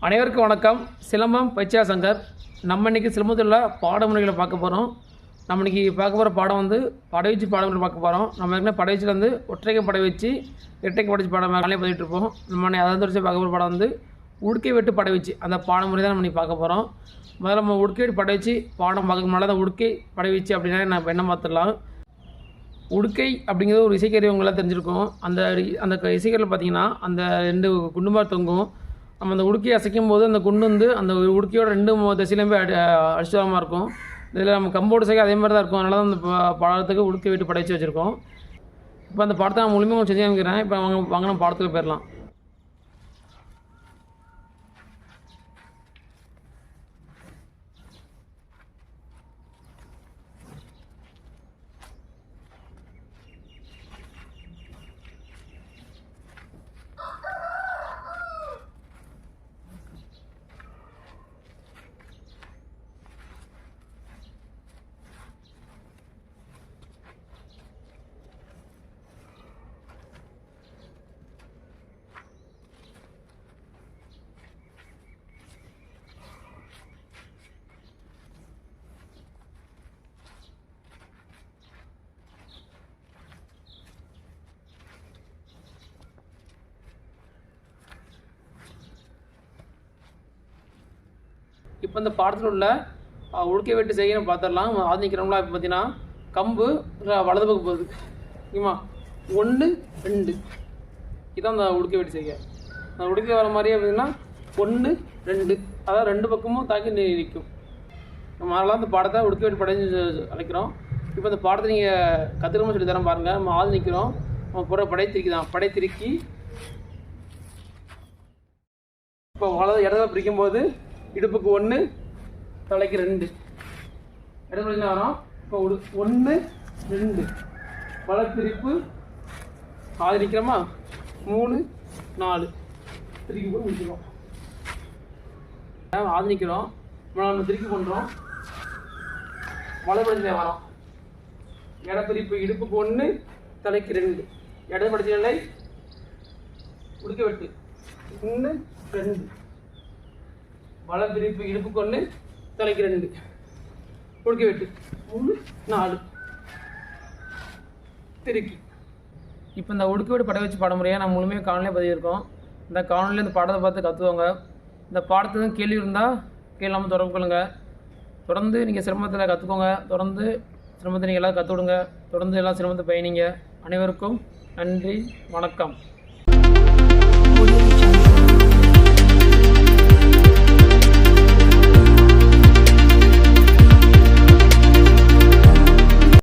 அனைவருக்கும் வணக்கம். சிலம்பம் பைச்சா சங்கர். நம்ம இன்றைக்கி சிலம்பத்தில் பாடமுறைகளை பார்க்க போகிறோம் நம்ம இன்றைக்கி பார்க்க போகிற பாடம் வந்து படவீச்சு பாடமுறை பார்க்க போகிறோம் நம்ம ஏற்கனவே படவீச்சில் வந்து ஒற்றைக்கு படவீச்சு இரட்டைக்கு படைச்சு பாடம் மேலே பதிவிட்டு இருப்போம். நம்ம அதாவது அதை வச்சு பார்க்க போகிற பாடம் வந்து உடுக்கை வெட்டு படவீச்சு. அந்த பாடமுறை தான் நம்ம இன்றைக்கி பார்க்க போகிறோம் முதல்ல நம்ம உடுக்கை வெட்டு படை வச்சு பாடம் பார்க்க முன்னாடி தான் உடுக்கை படவீச்சு அப்படின்னா நம்ம என்ன மாற்றலாம் உடுக்கை அப்படிங்கிறது ஒரு இசைக்கருவி உங்களால் தெரிஞ்சிருக்கும். அந்த அந்த க- பார்த்தீங்கன்னா அந்த ரெண்டு குண்டுமார் தொங்கும். நம்ம அந்த உடுக்கி அசைக்கும் போது அந்த குண்டு வந்து அந்த உடுக்கையோட ரெண்டு மு- போய் அடி அடிச்சுதாரமாக இருக்கும். இதில் நம்ம கம்போடு சைக்கிள் அதே மாதிரி தான் இருக்கும். அதனால தான் அந்த படத்துக்கு உடுக்கி வீட்டு விட்டு படைச்சு வச்சுருக்கோம். இப்போ அந்த படத்தை நான் முழுமையாக செஞ்சு காமிக்கிறேன். இப்போ வாங்க வாங்க நம்ம போயிடலாம் இப்போ இந்த பாடத்தில் உள்ள அஹ், உடுக்கை வெட்டு செய்யணும் பார்த்துடலாம் ஆதிக்கிறோம்லாம் இப்போ பார்த்தீங்கன்னா கம்பு வலது பக்கம் போகுது. ஓகேமா ஒன்று ரெண்டு. இதான் அந்த உடுக்கை வெட்டு செய்ய அந்த உடுக்கை வர மாதிரியே பார்த்தீங்கன்னா ஒன்று ரெண்டு. அதாவது ரெண்டு பக்கமும் தாக்கி நீ நிற்கும். நம்ம அதெல்லாம் இந்த பாடத்தை உடுக்கை வெட்டு படைஞ்சு அழைக்கிறோம். இப்போ இந்த பாடத்தை நீங்கள் கற்றுக்கணும்னு சொல்லி தரேன் பாருங்கள் நம்ம ஆள் நிற்கிறோம். நம்ம புற படை திருக்கி தான். படை திருக்கி. இப்போ வலது இடத்துல பிரிக்கும் போது இடுப்புக்கு ஒன்று தலைக்கு ரெண்டு. இடத்துல என்ன இப்போ ஒரு ஒன்று ரெண்டு. வளப்பிரிப்பு பிரிப்பு ஆதரிக்கிறோமா மூணு நாலு. திருக்கி போய் முடிக்கிறோம் ஆதரிக்கிறோம். நம்ம திருக்கி பண்ணுறோம் வலப்படிச்சு வரோம். இடப்பிரிப்பு இடுப்புக்கு ஒன்று தலைக்கு ரெண்டு. இடது படிச்ச நிலை உடுக்க வெட்டு. ஒன்று ரெண்டு. வல பிரிப்பு இடுப்பு கொண்டு தலைக்கு ரெண்டு. உடுக்க வெட்டு. மூணு நாலு. திருக்கி. இப்போ இந்த உடுக்க வெட்டு படம் வச்சு பாடமுறையாக நான் முழுமையாக காணொலியாக பதிவிருக்கோம். இந்த காணொலியில் இந்த பாடத்தை பார்த்து கற்றுவாங்க இந்த பாடத்துக்கு கேள்வி இருந்தால் கேளாமல் தொடர்பு கொள்ளுங்கள் தொடர்ந்து நீங்கள் சிரமத்தில் கற்றுக்கோங்க தொடர்ந்து சிரமத்தை நீங்கள் எல்லாம் கற்றுக் தொடர்ந்து எல்லாம் சிரமத்தை பயணிங்க. அனைவருக்கும் நன்றி வணக்கம்.